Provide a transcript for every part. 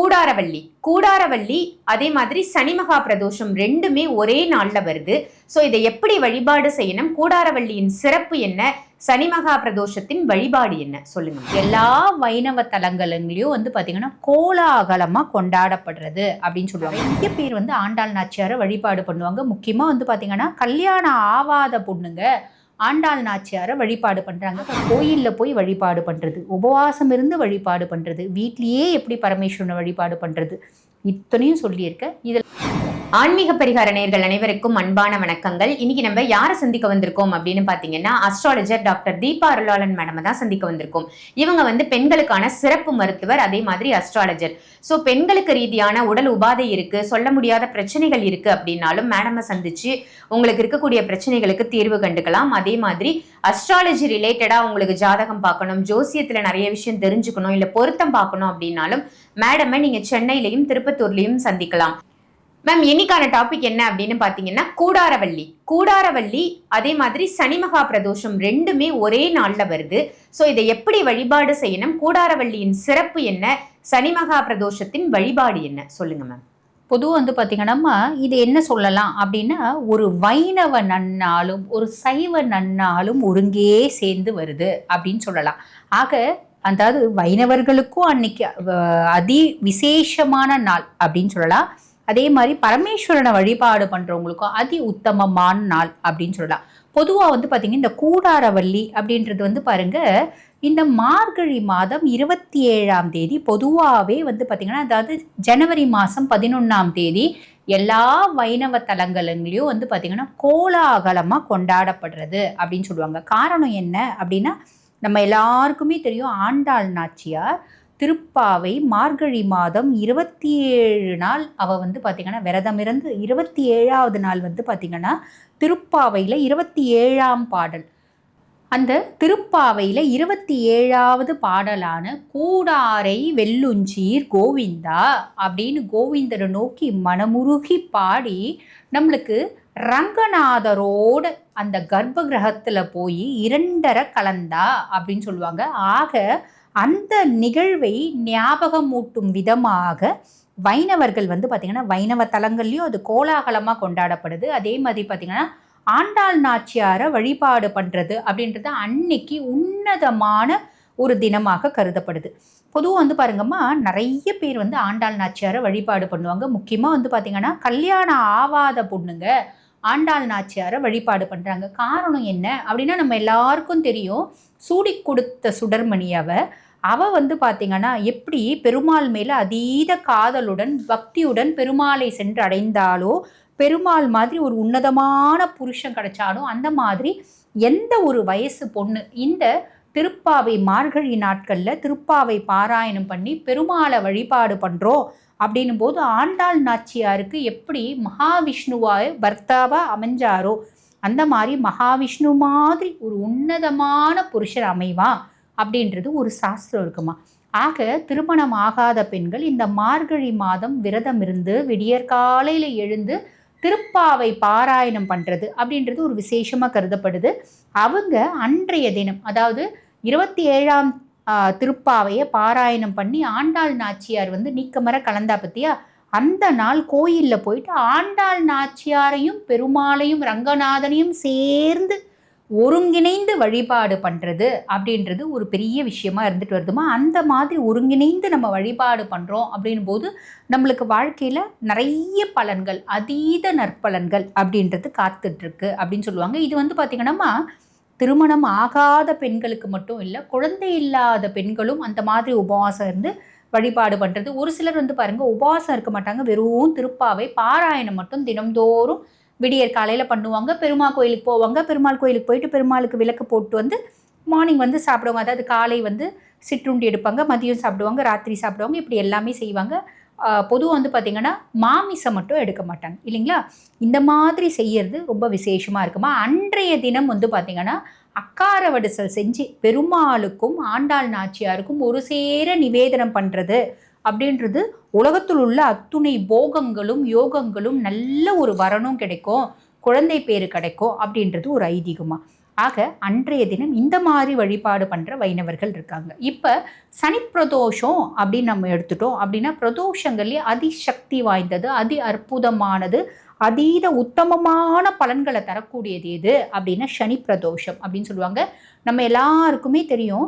கூடாரவள்ளி. கூடாரவள்ளி அதே மாதிரி சனி மகா பிரதோஷம் ரெண்டுமே ஒரே நாளில் வருது. ஸோ இதை எப்படி வழிபாடு செய்யணும்? கூடாரவள்ளியின் சிறப்பு என்ன? சனி மகா பிரதோஷத்தின் வழிபாடு என்ன? சொல்லுங்க. எல்லா வைணவ தலங்களிலையும் வந்து பார்த்தீங்கன்னா கோலாகலமாக கொண்டாடப்படுறது அப்படின்னு சொல்லுவாங்க. நிறைய பேர் வந்து ஆண்டாள் நாச்சியாரை வழிபாடு பண்ணுவாங்க. முக்கியமாக வந்து பார்த்தீங்கன்னா கல்யாணம் ஆவாத பொண்ணுங்க ஆண்டாள் நாச்சியாரை வழிபாடு பண்ணுறாங்க கோயிலில் போய் வழிபாடு பண்ணுறது உபவாசம் இருந்து வழிபாடு பண்ணுறது வீட்லேயே எப்படி பரமேஸ்வரனை வழிபாடு பண்ணுறது இத்தனையும் சொல்லியிருக்கேன் இதில் ஆன்மீக பரிகார நேர்கள் அனைவருக்கும் அன்பான வணக்கங்கள். இன்னைக்கு நம்ம யாரை சந்திக்க வந்திருக்கோம் அப்படின்னு பாத்தீங்கன்னா astrologer doctor Deepa Arulalan madam தான் சந்திக்க வந்திருக்கோம். இவங்க வந்து பெண்களுக்கான சிறப்பு மருத்துவர் அதே மாதிரி அஸ்ட்ராலஜர் ஸோ பெண்களுக்கு ரீதியான உடல் உபாதை இருக்கு சொல்ல முடியாத பிரச்சனைகள் இருக்கு அப்படின்னாலும் மேடமை சந்திச்சு உங்களுக்கு இருக்கக்கூடிய பிரச்சனைகளுக்கு தீர்வு கண்டுக்கலாம். அதே மாதிரி அஸ்ட்ராலஜி ரிலேட்டடா உங்களுக்கு ஜாதகம் பார்க்கணும் ஜோசியத்துல நிறைய விஷயம் தெரிஞ்சுக்கணும் இல்ல பொருத்தம் பார்க்கணும் அப்படின்னாலும் மேடமை நீங்க சென்னையிலையும் திருப்பத்தூர்லயும் சந்திக்கலாம். மேம் இன்னைக்கான டாபிக் என்ன அப்படின்னு பார்த்தீங்கன்னா கூடாரவள்ளி. கூடாரவள்ளி அதே மாதிரி சனி மகா பிரதோஷம் ரெண்டுமே ஒரே நாளில் வருது. ஸோ இதை எப்படி வழிபாடு செய்யணும்? கூடாரவள்ளியின் சிறப்பு என்ன? சனி மகா பிரதோஷத்தின் வழிபாடு என்ன? சொல்லுங்க மேம் பொதுவாக வந்து பார்த்தீங்கன்னா இது என்ன சொல்லலாம் அப்படின்னா ஒரு வைணவ நன்னாலும் ஒரு சைவ நன்னாலும் ஒருங்கே சேர்ந்து வருது அப்படின்னு சொல்லலாம். ஆக அதாவது வைணவர்களுக்கும் அன்னைக்கு அதி விசேஷமான நாள் அப்படின்னு சொல்லலாம். அதே மாதிரி பரமேஸ்வரனை வழிபாடு பண்ணுறவங்களுக்கும் அதி உத்தமமான நாள் அப்படின்னு சொல்லலாம். பொதுவாக வந்து பார்த்தீங்கன்னா இந்த கூடாரவள்ளி அப்படின்றது வந்து பாருங்க இந்த மார்கழி மாதம் இருபத்தி ஏழாம் தேதி பொதுவாகவே வந்து பார்த்திங்கன்னா அதாவது ஜனவரி மாதம் பதினொன்றாம் தேதி எல்லா வைணவ தலங்களையும் வந்து பார்த்திங்கன்னா கோலாகலமாக கொண்டாடப்படுறது அப்படின்னு சொல்லுவாங்க. காரணம் என்ன அப்படின்னா நம்ம எல்லாருக்குமே தெரியும் ஆண்டாள் நாச்சியார் திருப்பாவை மார்கழி மாதம் இருபத்தி ஏழு நாள். அவள் வந்து பார்த்திங்கன்னா விரதம் இருந்து இருபத்தி ஏழாவது நாள் வந்து பார்த்திங்கன்னா திருப்பாவையில் இருபத்தி ஏழாம் பாடல். அந்த திருப்பாவையில் இருபத்தி ஏழாவது பாடலான கூடாரை வெல்லுஞ்சீர் கோவிந்தா அப்படின்னு கோவிந்தரை நோக்கி மனமுருகி பாடி நம்மளுக்கு ரங்கநாதரோட அந்த கர்ப்ப கிரகத்தில் போய் இரண்டரை கலந்தா அப்படின்னு சொல்லுவாங்க. ஆக அந்த நிகழ்வை ஞாபகமூட்டும் விதமாக வைணவர்கள் வந்து பார்த்திங்கன்னா வைணவ தலங்கள்லேயும் அது கோலாகலமாக கொண்டாடப்படுது. அதே மாதிரி பார்த்திங்கன்னா ஆண்டாள் நாச்சியாரை வழிபாடு பண்ணுறது அப்படின்றது அன்னைக்கு உன்னதமான ஒரு தினமாக கருதப்படுது. பொதுவாக வந்து பாருங்கம்மா நிறைய பேர் வந்து ஆண்டாள் நாச்சியாரை வழிபாடு பண்ணுவாங்க. முக்கியமாக வந்து பார்த்திங்கன்னா கல்யாணம் ஆவாத பொண்ணுங்க. ஆண்டாள் நாச்சியாரை வழிபாடு பண்ணுறாங்க காரணம் என்ன? அப்படின்னா நம்ம எல்லாருக்கும் தெரியும் சூடி கொடுத்த சுடர்மணி அவ அவள் வந்து பார்த்திங்கன்னா எப்படி பெருமாள் மேலே அதீத காதலுடன் பக்தியுடன் பெருமாளை சென்று அடைந்தாலோ பெருமாள் மாதிரி ஒரு உன்னதமான புருஷன் கிடைச்சாலும் அந்த மாதிரி எந்த ஒரு வயசு பொண்ணு இந்த திருப்பாவை மார்கழி நாட்களில் திருப்பாவை பாராயணம் பண்ணி பெருமாளை வழிபாடு பண்ணுறோம் அப்படின்னும் போது ஆண்டாள் நாச்சியாருக்கு எப்படி மகாவிஷ்ணுவாய் பர்த்தாவாக அமைஞ்சாரோ அந்த மாதிரி மகாவிஷ்ணு மாதிரி ஒரு உன்னதமான புருஷர் அமைவான் அப்படின்றது ஒரு சாஸ்திரம் இருக்குமா? ஆக திருமணம் ஆகாத பெண்கள் இந்த மார்கழி மாதம் விரதம் இருந்து விடியற்காலையில் எழுந்து திருப்பாவை பாராயணம் பண்ணுறது அப்படின்றது ஒரு விசேஷமாக கருதப்படுது. அவங்க அன்றைய தினம் அதாவது இருபத்தி ஏழாம் திருப்பாவையை பாராயணம் பண்ணி ஆண்டாள் நாச்சியார் வந்து நீக்கமர கலந்தா பத்தியா? அந்த நாள் கோயிலில் போயிட்டு ஆண்டாள் நாச்சியாரையும் பெருமாளையும் ரங்கநாதனையும் சேர்ந்து ஒருங்கிணைந்து வழிபாடு பண்ணுறது அப்படின்றது ஒரு பெரிய விஷயமா இருந்துட்டு வருதுமா? அந்த மாதிரி ஒருங்கிணைந்து நம்ம வழிபாடு பண்ணுறோம் அப்படின் போது நம்மளுக்கு வாழ்க்கையில் நிறைய பலன்கள் அதீத நற்பலன்கள் அப்படின்றது காத்துட்ருக்கு அப்படின்னு சொல்லுவாங்க. இது வந்து பார்த்திங்கன்னா திருமணம் ஆகாத பெண்களுக்கு மட்டும் இல்லை குழந்தை இல்லாத பெண்களும் அந்த மாதிரி உபவாசம் இருந்து வழிபாடு பண்ணுறது ஒரு சிலர் வந்து பாருங்கள் உபவாசம் இருக்க மாட்டாங்க. வெறும் திருப்பாவை பாராயணம் மட்டும் தினம்தோறும் விடியற் காலையில் பண்ணுவாங்க. பெருமாள் கோயிலுக்கு போவாங்க. பெருமாள் கோயிலுக்கு போயிட்டு பெருமாளுக்கு விளக்கு போட்டு வந்து மார்னிங் வந்து சாப்பிடுவாங்க. அதாவது காலை வந்து சிற்றுண்டி எடுப்பாங்க. மதியம் சாப்பிடுவாங்க. ராத்திரி சாப்பிடுவாங்க. இப்படி எல்லாமே செய்வாங்க. பொதுவாக வந்து பார்த்திங்கன்னா மாமிசம் மட்டும் எடுக்க மாட்டாங்க. இல்லைங்களா? இந்த மாதிரி செய்யறது ரொம்ப விசேஷமாக இருக்குமா? அன்றைய தினம் வந்து பார்த்திங்கன்னா அக்கார வடிசல் செஞ்சு பெருமாளுக்கும் ஆண்டாள் நாச்சியாருக்கும் ஒரு சேர நிவேதனம் பண்ணுறது அப்படின்றது உலகத்தில் உள்ள அத்துணை போகங்களும் யோகங்களும் நல்ல ஒரு வரணும் கிடைக்கும். குழந்தை பேர் கிடைக்கும் அப்படின்றது ஒரு ஐதீகமாக ஆக அன்றைய தினம் இந்த மாதிரி வழிபாடு பண்ணுற வைணவர்கள் இருக்காங்க. இப்போ சனி பிரதோஷம் அப்படின்னு நம்ம எடுத்துட்டோம் அப்படின்னா பிரதோஷங்கள்லேயே அதிசக்தி வாய்ந்தது அதி அற்புதமானது அதீத உத்தமமான பலன்களை தரக்கூடியது எது அப்படின்னா சனி பிரதோஷம் அப்படின்னு சொல்லுவாங்க. நம்ம எல்லாருக்குமே தெரியும்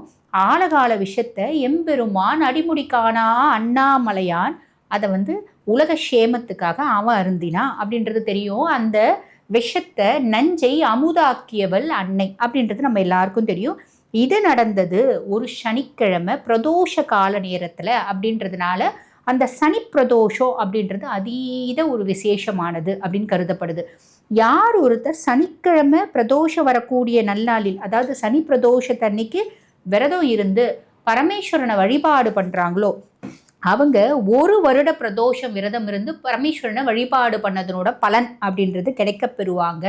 ஆழகால விஷயத்தை எம்பெருமான் அடிமுடிக்கானா அண்ணாமலையான் அதை வந்து உலக சேமத்துக்காக அவன் அருந்தினா அப்படின்றது தெரியும். அந்த விஷத்தை நஞ்சை அமுதாக்கியவள் அன்னை அப்படின்றது நம்ம எல்லாருக்கும் தெரியும். இது நடந்தது ஒரு சனிக்கிழமை பிரதோஷ கால நேரத்தில் அப்படின்றதுனால அந்த சனி பிரதோஷம் அப்படின்றது அதீத ஒரு விசேஷமானது அப்படின்னு கருதப்படுது. யார் ஒருத்தர் சனிக்கிழமை பிரதோஷம் வரக்கூடிய நல்லாளில் அதாவது சனி பிரதோஷத்தன்னைக்கு விரதம் இருந்து பரமேஸ்வரனை வழிபாடு பண்ணுறாங்களோ அவங்க ஒரு வருட பிரதோஷம் விரதம் இருந்து பரமேஸ்வரனை வழிபாடு பண்ணதனோட பலன் அப்படின்றது கிடைக்கப் பெறுவாங்க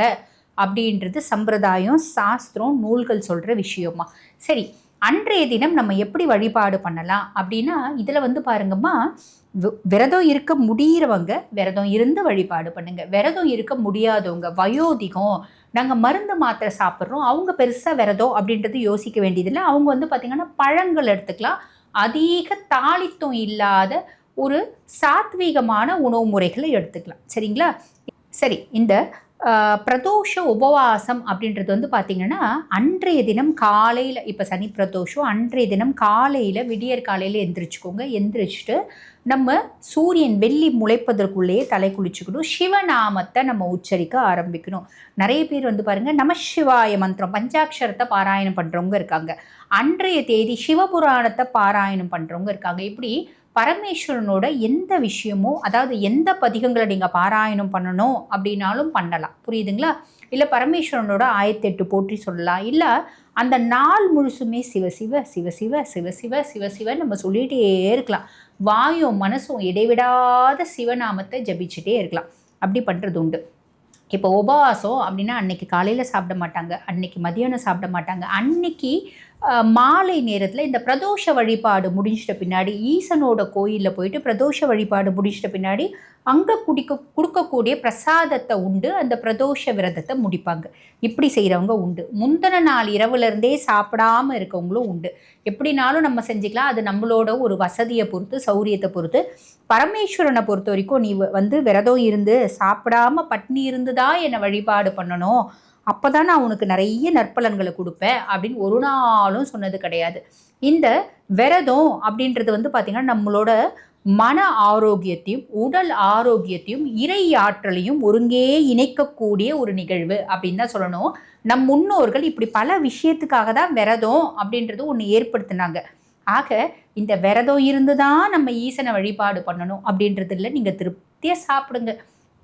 அப்படின்றது சம்பிரதாயம் சாஸ்திரம் நூல்கள் சொல்கிற விஷயமா. சரி அன்றைய தினம் நம்ம எப்படி வழிபாடு பண்ணலாம் அப்படின்னா இதில் வந்து பாருங்கம்மா வி- விரதம் இருக்க முடியிறவங்க விரதம் இருந்து வழிபாடு பண்ணுங்கள் விரதம் இருக்க முடியாதவங்க வயோதிகம் நாங்கள் மருந்து மாத்திரை சாப்பிட்றோம் அவங்க பெருசாக விரதம் அப்படின்றது யோசிக்க வேண்டியதில்லை. அவங்க வந்து பார்த்திங்கன்னா பழங்கள் எடுத்துக்கலாம் அதிக தாளித்தம் இல்லாத ஒரு சாத்வீகமான உணவு முறைகளை எடுத்துக்கலாம். சரிங்களா? சரி இந்த பிரதோஷ உபவாசம் அப்படின்றது வந்து பார்த்திங்கன்னா அன்றைய தினம் காலையில் இப்போ சனி பிரதோஷம் அன்றைய தினம் காலையில் விடியற் காலையில் எந்திரிச்சுக்கோங்க. எந்திரிச்சிட்டு நம்ம சூரியன் வெள்ளி முளைப்பதற்குள்ளேயே தலை குளிச்சுக்கணும். சிவநாமத்தை நம்ம உச்சரிக்க ஆரம்பிக்கணும். நிறைய பேர் வந்து பாருங்கள் நம சிவாய மந்திரம் பஞ்சாட்சரத்தை பாராயணம் பண்ணுறவங்க இருக்காங்க. அன்றைய தேதி சிவபுராணத்தை பாராயணம் பண்ணுறவங்க இருக்காங்க. இப்படி பரமேஸ்வரனோட எந்த விஷயமோ அதாவது எந்த பதிகங்களை நீங்கள் பாராயணம் பண்ணணும் அப்படின்னாலும் பண்ணலாம். புரியுதுங்களா? இல்லை பரமேஸ்வரனோட ஆயத்தெட்டு போற்றி சொல்லலாம். இல்லை அந்த நாள் முழுசுமே சிவ சிவ சிவ சிவ சிவ சிவ சிவ சிவ நம்ம சொல்லிகிட்டே இருக்கலாம். வாயும் மனசும் இடைவிடாத சிவநாமத்தை ஜபிச்சுட்டே இருக்கலாம். அப்படி பண்ணுறது உண்டு. இப்போ உபவாசம் அப்படின்னா அன்னைக்கு காலையில் சாப்பிட மாட்டாங்க அன்னைக்கு மதியானம் சாப்பிட மாட்டாங்க. அன்னைக்கு மாலை நேரத்தில் இந்த பிரதோஷ வழிபாடு முடிஞ்சிட்ட பின்னாடி ஈசனோட கோயிலில் போயிட்டு பிரதோஷ வழிபாடு முடிச்சிட்ட பின்னாடி அங்கே குடிக்க கொடுக்கக்கூடிய பிரசாதத்தை உண்டு. அந்த பிரதோஷ விரதத்தை முடிப்பாங்க. இப்படி செய்கிறவங்க உண்டு. முந்தின நாள் இரவுலேருந்தே சாப்பிடாமல் சாப்பிடாம இருக்கவங்களும் உண்டு. எப்படினாலும் நம்ம செஞ்சுக்கலாம். அது நம்மளோட ஒரு வசதியை பொறுத்து சௌரியத்தை பொறுத்து. பரமேஸ்வரனை பொறுத்த வரைக்கும் நீ வந்து விரதம் இருந்து சாப்பிடாம பட்னி இருந்து தான் என்னை வழிபாடு பண்ணணும்? அப்போ தான் நான் உனக்கு நிறைய நற்பலன்களை கொடுப்பேன் அப்படின்னு ஒரு நாளும் சொன்னது கிடையாது. இந்த விரதம் அப்படின்றது வந்து பார்த்திங்கன்னா நம்மளோட மன ஆரோக்கியத்தையும் உடல் ஆரோக்கியத்தையும் இறை ஆற்றலையும் ஒருங்கே இணைக்கக்கூடிய ஒரு நிகழ்வு அப்படின்னு தான் சொல்லணும். நம் முன்னோர்கள் இப்படி பல விஷயத்துக்காக தான் விரதம் அப்படின்றது ஒன்று ஏற்படுத்தினாங்க. ஆக இந்த விரதம் இருந்து தான் நம்ம ஈசனை வழிபாடு பண்ணணும் அப்படின்றது இல்லை நீங்கள் திருப்தியாக சாப்பிடுங்க.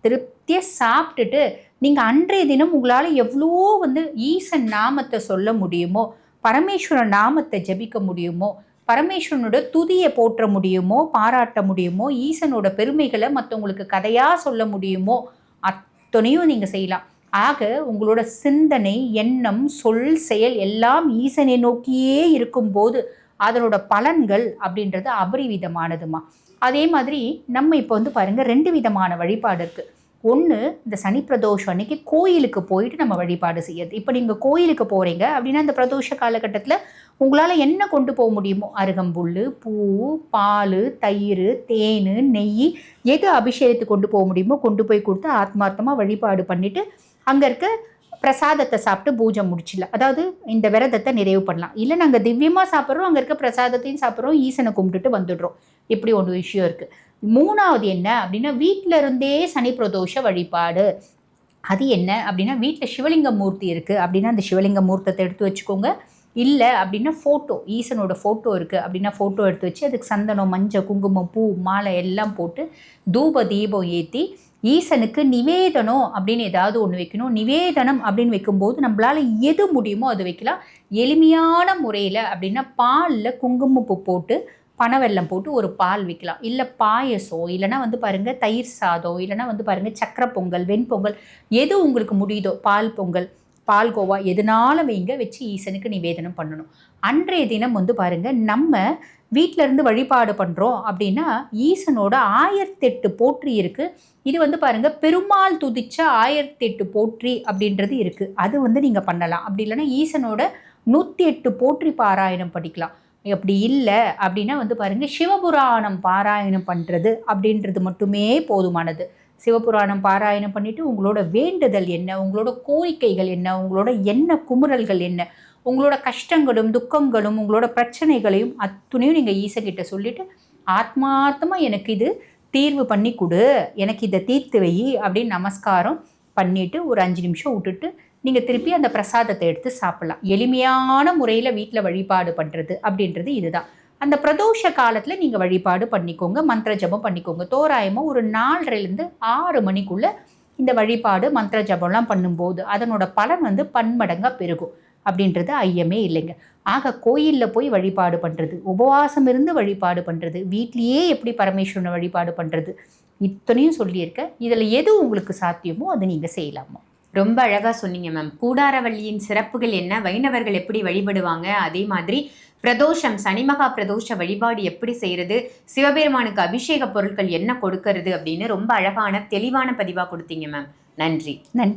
திருப்தியாக சாப்பிட்டுட்டு நீங்கள் அன்றைய தினம் உங்களால் எவ்வளோ வந்து ஈசன் நாமத்தை சொல்ல முடியுமோ பரமேஸ்வரன் நாமத்தை ஜெபிக்க முடியுமோ பரமேஸ்வரனோட துதியை போற்ற முடியுமோ பாராட்ட முடியுமோ ஈசனோட பெருமைகளை மற்றவங்களுக்கு கதையாக சொல்ல முடியுமோ அத்தனையும் நீங்கள் செய்யலாம். ஆக உங்களோட சிந்தனை எண்ணம் சொல் செயல் எல்லாம் ஈசனை நோக்கியே இருக்கும்போது அதனோட பலன்கள் அப்படின்றது அபரிவிதமானதுமா. அதே மாதிரி நம்ம இப்போ வந்து பாருங்கள் ரெண்டு விதமான வழிபாடு இருக்குது ஒன்று இந்த சனி பிரதோஷம் அன்னைக்கு கோயிலுக்கு போயிட்டு நம்ம வழிபாடு செய்யறது. இப்போ நீங்கள் கோயிலுக்கு போகிறீங்க அப்படின்னா இந்த பிரதோஷ காலகட்டத்தில் உங்களால் என்ன கொண்டு போக முடியுமோ? அருகம்புல் பூ பால் தயிர் தேன் நெய் எது அபிஷேகத்துக்கு கொண்டு போக முடியுமோ கொண்டு போய் கொடுத்து ஆத்மார்த்தமாக வழிபாடு பண்ணிவிட்டு அங்கே இருக்க பிரசாதத்தை சாப்பிட்டு பூஜை முடிச்சிடலாம். அதாவது இந்த விரதத்தை நிறைவு பண்ணலாம். இல்லை நாங்கள் திவ்யமாக சாப்பிட்றோம் அங்கே இருக்க பிரசாதத்தையும் சாப்பிட்றோம் ஈசனை கும்பிட்டுட்டு வந்துடுறோம். இப்படி ஒன்று விஷயம் இருக்குது மூணாவது என்ன அப்படின்னா வீட்டில் இருந்தே சனி பிரதோஷ வழிபாடு. அது என்ன அப்படின்னா வீட்டில் சிவலிங்க மூர்த்தி இருக்குது அப்படின்னா அந்த சிவலிங்க மூர்த்தத்தை எடுத்து வச்சுக்கோங்க. இல்லை அப்படின்னா ஃபோட்டோ ஈசனோட ஃபோட்டோ இருக்குது அப்படின்னா ஃபோட்டோ எடுத்து வச்சு அதுக்கு சந்தனம் மஞ்சள் குங்குமம் பூ மாலை எல்லாம் போட்டு தூப தீபம் ஏற்றி ஈசனுக்கு நிவேதனம் அப்படின்னு ஏதாவது ஒன்று வைக்கணும். நிவேதனம் அப்படின்னு வைக்கும்போது நம்மளால் எது முடியுமோ அது வைக்கலாம். எளிமையான முறையில் அப்படின்னா பாலில் குங்குமப்பூ போட்டு பனவெல்லம் போட்டு ஒரு பால் விற்கலாம் இல்லை பாயசம் இல்லைன்னா வந்து பாருங்கள் தயிர் சாதம் இல்லைன்னா வந்து பாருங்கள் சக்கரை பொங்கல் வெண்பொங்கல் எது உங்களுக்கு முடியுதோ பால் பொங்கல் பால்கோவா எதுனாலும் வைங்க வச்சு ஈசனுக்கு நிவேதனம் பண்ணணும். அன்றைய தினம் வந்து பாருங்கள் நம்ம வீட்ல இருந்து வழிபாடு பண்ணுறோம் அப்படின்னா ஈசனோட ஆயிரத்தெட்டு போற்றி இருக்குது இது வந்து பாருங்கள் பெருமாள் துதிச்ச ஆயிரத்தெட்டு போற்றி அப்படின்றது இருக்குது அது வந்து நீங்கள் பண்ணலாம். அப்படி இல்லைன்னா ஈசனோட நூற்றி எட்டு போற்றி பாராயணம் படிக்கலாம். அப்படி இல்லை அப்படின்னா வந்து பாருங்கள் சிவபுராணம் பாராயணம் பண்ணுறது அப்படின்றது மட்டுமே போதுமானது. சிவபுராணம் பாராயணம் பண்ணிவிட்டு உங்களோட வேண்டுதல் என்ன உங்களோட கோரிக்கைகள் என்ன உங்களோட என்ன குமுறல்கள் என்ன உங்களோட கஷ்டங்களும் துக்கங்களும் உங்களோட பிரச்சனைகளையும் அத்துணையும் நீங்கள் ஈசகிட்ட சொல்லிவிட்டு ஆத்மார்த்தமாக எனக்கு இது தீர்வு பண்ணி கொடு எனக்கு இதை தீர்த்து வை அப்படின்னு நமஸ்காரம் பண்ணிவிட்டு ஒரு அஞ்சு நிமிஷம் விட்டுட்டு நீங்கள் திருப்பி அந்த பிரசாதத்தை எடுத்து சாப்பிடலாம். எளிமையான முறையில் வீட்டில் வழிபாடு பண்ணுறது அப்படின்றது இதுதான். அந்த பிரதோஷ காலத்தில் நீங்கள் வழிபாடு பண்ணிக்கோங்க மந்திர ஜபம் பண்ணிக்கோங்க. தோராயமாக ஒரு நாலரைலேருந்து ஆறு மணிக்குள்ளே இந்த வழிபாடு மந்திர ஜபம்லாம் பண்ணும்போது அதனோட பலன் வந்து பன்மடங்காக பெருகும் அப்படின்றது ஐயமே இல்லைங்க. ஆக கோயிலில் போய் வழிபாடு பண்ணுறது உபவாசம் இருந்து வழிபாடு பண்ணுறது வீட்லேயே எப்படி பரமேஸ்வரனை வழிபாடு பண்ணுறது இத்தனையும் சொல்லியிருக்க இதில் எது உங்களுக்கு சாத்தியமோ அதை நீங்கள் செய்யலாமா? ரொம்ப அழகாக சொன்னீங்க மேம் கூடாரவள்ளியின் சிறப்புகள் என்ன? வைணவர்கள் எப்படி வழிபடுவாங்க? அதே மாதிரி பிரதோஷம் சனிமகா பிரதோஷ வழிபாடு எப்படி செய்கிறது சிவபெருமானுக்கு அபிஷேக பொருட்கள் என்ன கொடுக்கறது? அப்படின்னு ரொம்ப அழகான தெளிவான பதிவாக கொடுத்தீங்க மேம் நன்றி. நன்றி.